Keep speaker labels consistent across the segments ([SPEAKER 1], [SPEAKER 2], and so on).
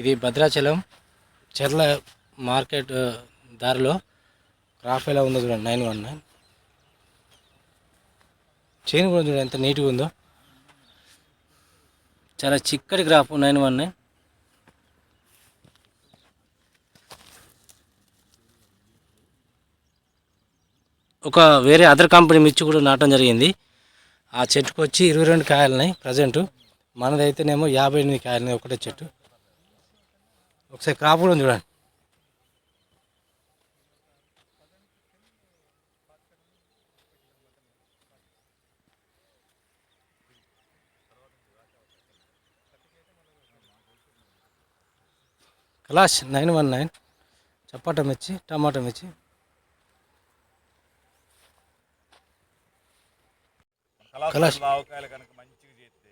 [SPEAKER 1] ఇది భద్రాచలం చెర్ల మార్కెట్ దారిలో క్రాఫ్ ఎలా ఉందో చూడండి. నైన్ వన్ నైన్ చైన్ కూడా చూడండి ఎంత నీట్గా ఉందో. చాలా చిక్కటి గ్రాఫ్ నైన్ వన్ నైన్ ఒక వేరే అదర్ కంపెనీ మిర్చి కూడా నాటడం జరిగింది. ఆ చెట్టుకు వచ్చి ఇరవై రెండు కాయలున్నాయి ప్రజెంటు మనదైతేనేమో యాభై ఎనిమిది కాయలున్నాయి ఒకటే చెట్టు. ఒకసారి క్రాప్ కూడా చూడండి. Kalash nine one nine. చపాటా మిర్చి టమాటా మిర్చి. కలాష్.
[SPEAKER 2] కళాశాల ఆవకాయలు కనుక మంచిగా చేస్తే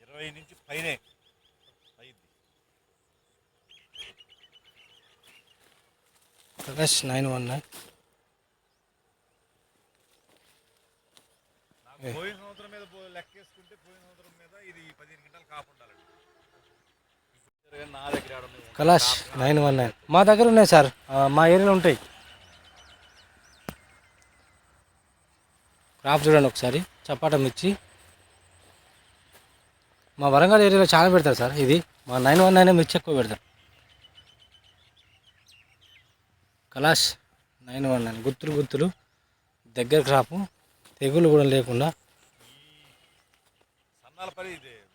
[SPEAKER 2] ఇరవై నుంచి పైనే
[SPEAKER 1] కలాష్ నైన్ వన్ నైన్.
[SPEAKER 2] నాకు పోయిన సంవత్సరం మీద పో- లెక్కేసుకుంటే పోయిన సంవత్సరం మీద ఇది పదిహేను గంటలు కాపు ఉండాలండి. ఇప్పుడు నా దగ్గర ఏడ ఉన్నాయి?
[SPEAKER 1] Kalash nine one nine. మా దగ్గర ఉన్నాయి సార్. మా ఏరియాలో ఉంటాయి. క్రాప్ చూడండి ఒకసారి. చపాటా మిర్చి. మా వరంగల్ ఏరియాలో చాలా పెడతారు సార్. ఇది మా నైన్ వన్ నైన్ మిర్చి ఎక్కువ పెడతారు. Kalash nine one nine. గుత్తులు గుత్తులు. దగ్గర క్రాపు తెగులు కూడా లేకుండా.
[SPEAKER 2] సన్నాల ఇది.